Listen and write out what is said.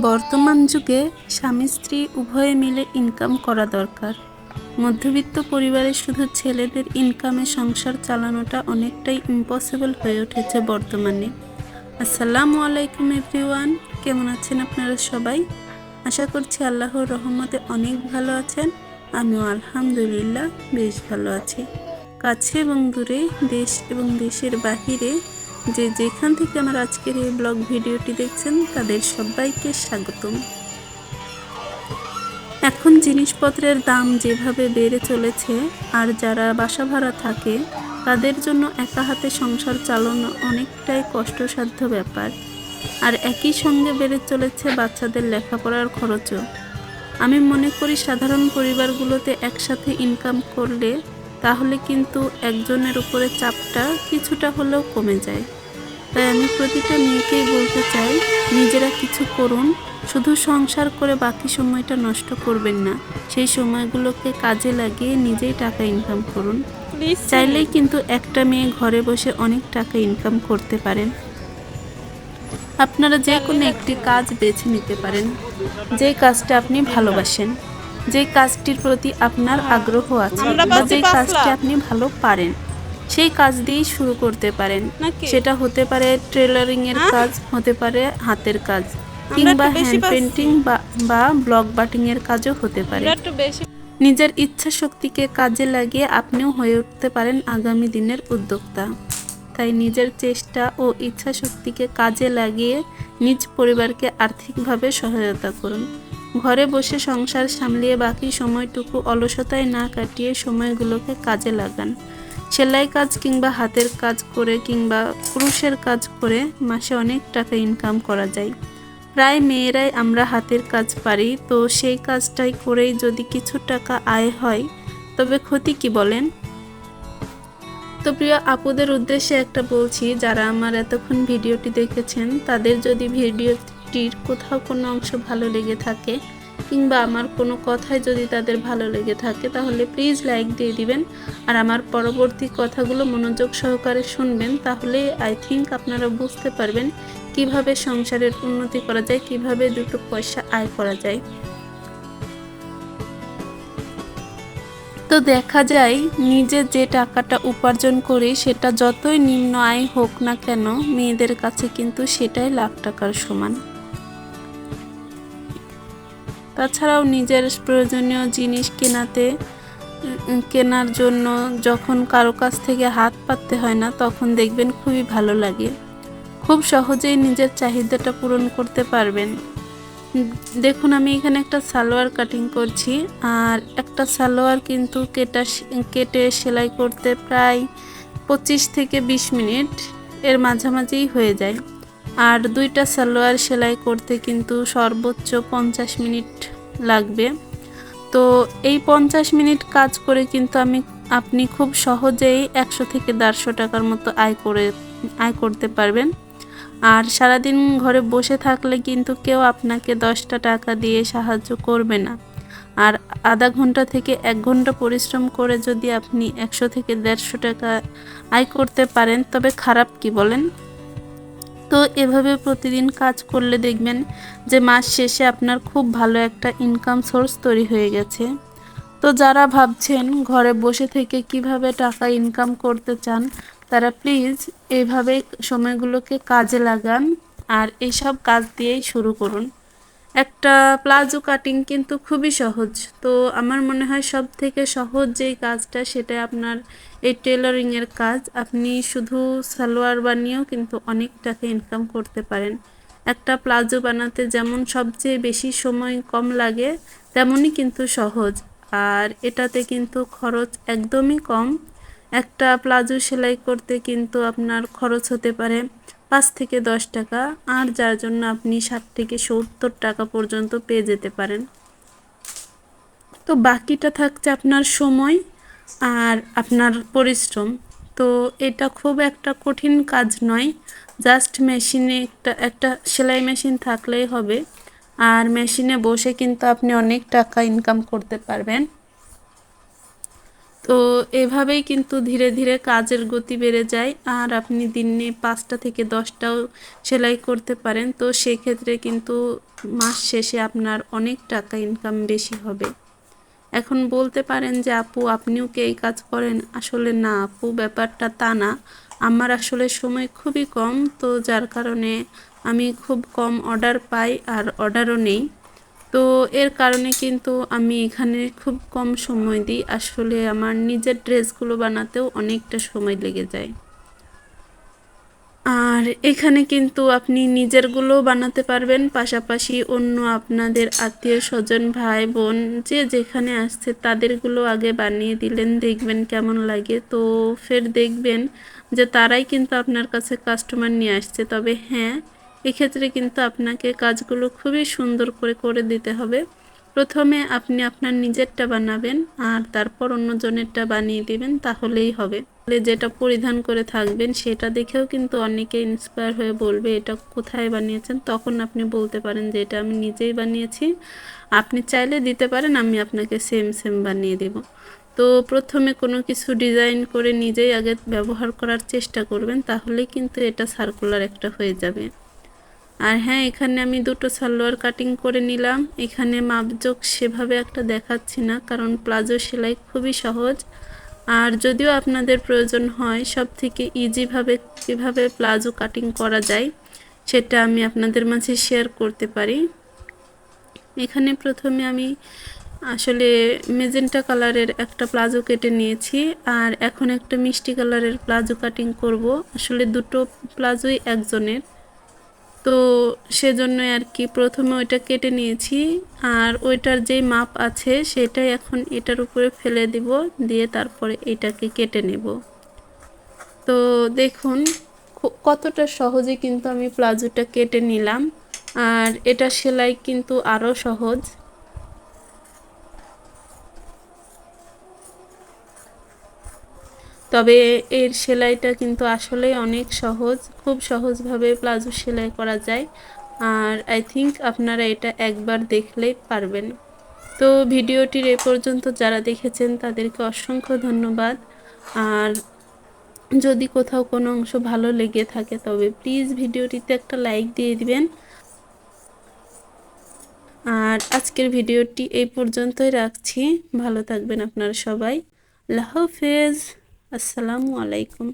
বর্তমান যুগে স্বামী স্ত্রী উভয়ে মিলে ইনকাম করা দরকার। মধ্যবিত্ত পরিবারে শুধু ছেলেদের ইনকামে সংসার চালানোটা অনেকটাই ইম্পসিবল হয়ে উঠেছে বর্তমানে। আসসালামু আলাইকুম এভরিওয়ান কেমন আছেন আপনারা সবাই? আশা করছি আল্লাহর রহমতে অনেক ভালো আছেন। আমিও আলহামদুলিল্লাহ বেশ ভালো আছি। কাছে এবং দূরে, দেশ এবং দেশের বাহিরে যে যেখান থেকে আমার আজকের এই ব্লগ ভিডিওটি দেখছেন, তাদের সবাইকে স্বাগতম। এখন জিনিসপত্রের দাম যেভাবে বেড়ে চলেছে আর যারা বাসা ভাড়া থাকে, তাদের জন্য একা হাতে সংসার চালানো অনেকটাই কষ্টসাধ্য ব্যাপার। আর একই সঙ্গে বেড়ে চলেছে বাচ্চাদের লেখাপড়ার খরচও। আমি মনে করি সাধারণ পরিবারগুলোতে একসাথে ইনকাম করলে তাহলে কিন্তু একজনের উপরে চাপটা কিছুটা হলেও কমে যায়। তাই আমি প্রতিটা মেয়েকেই বলতে চাই নিজেরা কিছু করুন শুধু সংসার করে বাকি সময়টা নষ্ট করবেন না। সেই সময়গুলোকে কাজে লাগিয়ে নিজেই টাকা ইনকাম করুন। চাইলেই কিন্তু একটা মেয়ে ঘরে বসে অনেক টাকা ইনকাম করতে পারেন। আপনারা যে কোনো একটি কাজ বেছে নিতে পারেন। যে কাজটা আপনি ভালোবাসেন। যে কাজটির প্রতি আপনার আগ্রহ আছে বা যে কাজটি আপনি ভালো পারেন সেই কাজ দিয়েই শুরু করতে পারেন। সেটা হতে পারে ট্রেলারিং এর হ্যাঁ? কাজ হতে পারে হাতের কাজ কিংবা হ্যান্ড পেন্টিং বা ব্লক বাটিং এর কাজও হতে পারে। নিজের ইচ্ছা শক্তিকে কাজে লাগিয়ে আপনিও হয়ে উঠতে পারেন আগামী দিনের উদ্যোক্তা। তাই নিজের চেষ্টা ও ইচ্ছা শক্তিকে কাজে লাগিয়ে নিজ পরিবারকে আর্থিকভাবে সহায়তা করুন। ঘরে বসে সংসার সামলিয়ে বাকি সময়টুকু অলসতায় না কাটিয়ে সময়গুলোকে কাজে লাগান। সেলাই কাজ কিংবা হাতের কাজ করে কিংবা পুরুষের কাজ করে মাসে অনেক টাকা ইনকাম করা যায়। প্রায় মেয়েরাই আমরা হাতের কাজ পারি, তো সেই কাজটাই করেই যদি কিছু টাকা আয় হয়, তবে ক্ষতি কি বলেন? তো প্রিয়, আপুদের উদ্দেশ্যে একটা বলছি, যারা আমার এতক্ষণ ভিডিওটি দেখেছেন, তাদের যদি ভিডিওটির কোথাও কোনো অংশ ভালো লেগে থাকে কিংবা আমার কোনো কথায় যদি তাদের ভালো লেগে থাকে, তাহলে প্লিজ লাইক দিয়ে দিবেন। আর আমার পরবর্তী কথাগুলো মনোযোগ সহকারে শুনবেন, তাহলে আই থিংক আপনারা বুঝতে পারবেন কীভাবে সংসারের উন্নতি করা যায়, কীভাবে দুটো পয়সা আয় করা যায়। তো দেখা যায় নিজে যে টাকাটা উপার্জন করি, সেটা যতই নিম্ন আয় হোক না কেন, মেয়েদের কাছে কিন্তু সেটাই লাখ টাকার সমান। তাছাড়াও নিজের প্রয়োজনীয় জিনিস কেনাতে কেনার জন্য যখন কারও কাছ থেকে হাত পাততে হয় না, তখন দেখবেন খুবই ভালো লাগে। খুব সহজেই নিজের চাহিদাটা পূরণ করতে পারবেন। দেখুন, আমি এখানে একটা সালোয়ার কাটিং করছি, আর একটা সালোয়ার কিন্তু কেটা কেটে সেলাই করতে প্রায় পঁচিশ থেকে বিশ মিনিট এর মাঝামাঝিই হয়ে যায়। আর দুইটা সালোয়ার সেলাই করতে কিন্তু সর্বোচ্চ পঞ্চাশ মিনিট লাগবে। তো এই পঞ্চাশ মিনিট কাজ করে কিন্তু আমি, আপনি খুব সহজেই একশো থেকে দেড়শো টাকার মতো আয় করে, আয় করতে পারবেন। আর সারাদিন ঘরে বসে থাকলে কিন্তু কেউ আপনাকে দশটা টাকা দিয়ে সাহায্য করবে না। আর আধা ঘণ্টা থেকে এক ঘণ্টা পরিশ্রম করে যদি আপনি একশো থেকে দেড়শো টাকা আয় করতে পারেন, তবে খারাপ কি বলেন? তো এভাবে প্রতিদিন কাজ করলে দেখবেন যে মাস শেষে আপনার খুব ভালো একটা ইনকাম সোর্স তৈরি হয়ে গেছে। তো যারা ভাবছেন ঘরে বসে থেকে কীভাবে টাকা ইনকাম করতে চান, তারা প্লিজ এইভাবে সময়গুলোকে কাজে লাগান আর এইসব কাজ দিয়েই শুরু করুন। একটা প্লাজো কাটিং কিন্তু খুবই সহজ। তো আমার মনে হয় সব থেকে সহজ যেই কাজটা সেটা আপনার এই টেলারিংয়ের কাজ। আপনি শুধু সালোয়ার বানিয়েও কিন্তু অনেক টাকা ইনকাম করতে পারেন। একটা প্লাজো বানাতে যেমন সবচেয়ে বেশি সময় কম লাগে, তেমনই কিন্তু সহজ। আর এটাতে কিন্তু খরচ একদমই কম। একটা প্লাজো সেলাই করতে কিন্তু আপনার খরচ হতে পারে। পাঁচ থেকে দশ টাকা, আর যার জন্য আপনি ষাট থেকে সত্তর টাকা পর্যন্ত পেয়ে যেতে পারেন। তো বাকিটা থাকছে আপনার সময় আর আপনার পরিশ্রম। তো এটা খুব একটা কঠিন কাজ নয়, জাস্ট মেশিনে একটা একটা সেলাই মেশিন থাকলেই হবে। আর মেশিনে বসে কিন্তু আপনি অনেক টাকা ইনকাম করতে পারবেন। তো এভাবেই কিন্তু ধীরে ধীরে কাজের গতি বেড়ে যায়, আর আপনি দিনে পাঁচটা থেকে দশটাও সেলাই করতে পারেন। তো সেক্ষেত্রে কিন্তু মাস শেষে আপনার অনেক টাকা ইনকাম বেশি হবে। এখন বলতে পারেন যে, আপু, আপনিও কি এই কাজ করেন? আসলে না, আপু, ব্যাপারটা তা না। আমার আসলে সময় খুবই কম, তো যার কারণে আমি খুব কম অর্ডার পাই, আর অর্ডারও নেই। তো এর কারণে কিন্তু আমি এখানে খুব কম সময় দিই। আসলে আমার নিজের ড্রেসগুলো বানাতেও অনেকটা সময় লেগে যায়। আর এখানে কিন্তু আপনি নিজেরগুলো বানাতে পারবেন, পাশাপাশি অন্য আপনাদের আত্মীয় স্বজন, ভাই, বোন, যে যেখানে আসছে তাদেরগুলো আগে বানিয়ে দিলেন, দেখবেন কেমন লাগে। তো ফের দেখবেন যে তারাই কিন্তু আপনার কাছে কাস্টমার নিয়ে আসছে। তবে হ্যাঁ এক্ষেত্রে কিন্তু আপনাকে কাজগুলো খুবই সুন্দর করে করে দিতে হবে। প্রথমে আপনি আপনার নিজেরটা বানাবেন আর তারপর অন্যজনেরটা বানিয়ে দিবেন, তাহলেই হবে। যেটা পরিধান করে থাকবেন, সেটা দেখেও কিন্তু অনেকে ইন্সপায়ার হয়ে বলবে, এটা কোথায় বানিয়েছেন? তখন আপনি বলতে পারেন যে, এটা আমি নিজেই বানিয়েছি। আপনি চাইলে দিতে পারেন, আমি আপনাকে সেম সেম বানিয়ে দেব। তো প্রথমে কোনো কিছু ডিজাইন করে নিজেই আগে ব্যবহার করার চেষ্টা করবেন, তাহলেই কিন্তু এটা সার্কুলার একটা হয়ে যাবে। আর হ্যাঁ এখানে আমি দুটো সালোয়ার কাটিং করে নিলাম। এখানে মাপজোক সেভাবে একটা দেখাচ্ছি না, কারণ প্লাজো সেলাই খুবই সহজ। আর যদিও আপনাদের প্রয়োজন হয় সব থেকে ইজিভাবে কীভাবে প্লাজো কাটিং করা যায়, সেটা আমি আপনাদের মাঝে শেয়ার করতে পারি। এখানে প্রথমে আমি আসলে মেজেন্টা কালারের একটা প্লাজো কেটে নিয়েছি, আর এখন একটা মিষ্টি কালারের প্লাজো কাটিং করব। আসলে দুটো প্লাজোই একজনের। তো সেজন্যই আর কি প্রথমে ওইটা কেটে নিয়েছি, আর ওইটার যেই মাপ আছে সেটাই এখন এটার উপরে ফেলে দিব, দিয়ে তারপরে এটাকে কেটে নেব। তো দেখুন কতটা সহজে কিন্তু আমি প্লাজোটা কেটে নিলাম, আর এটা সেলাই কিন্তু আরও সহজ। তবে এর সেলাইটা কিন্তু আসলে অনেক সহজ, খুব সহজভাবে প্লাজো সেলাই করা যায়। আর আই থিঙ্ক আপনারা এটা একবার দেখলেই পারবেন। তো ভিডিওটির এ পর্যন্ত যারা দেখেছেন, তাদেরকে অসংখ্য ধন্যবাদ। আর যদি কোথাও কোনো অংশ ভালো লেগে থাকে, তবে প্লিজ ভিডিওটিতে একটা লাইক দিয়ে দিবেন। আর আজকের ভিডিওটি এই পর্যন্তই রাখছি। ভালো থাকবেন আপনারা সবাই। আল্লাহ হাফেজ। আসসালামু আলাইকুম।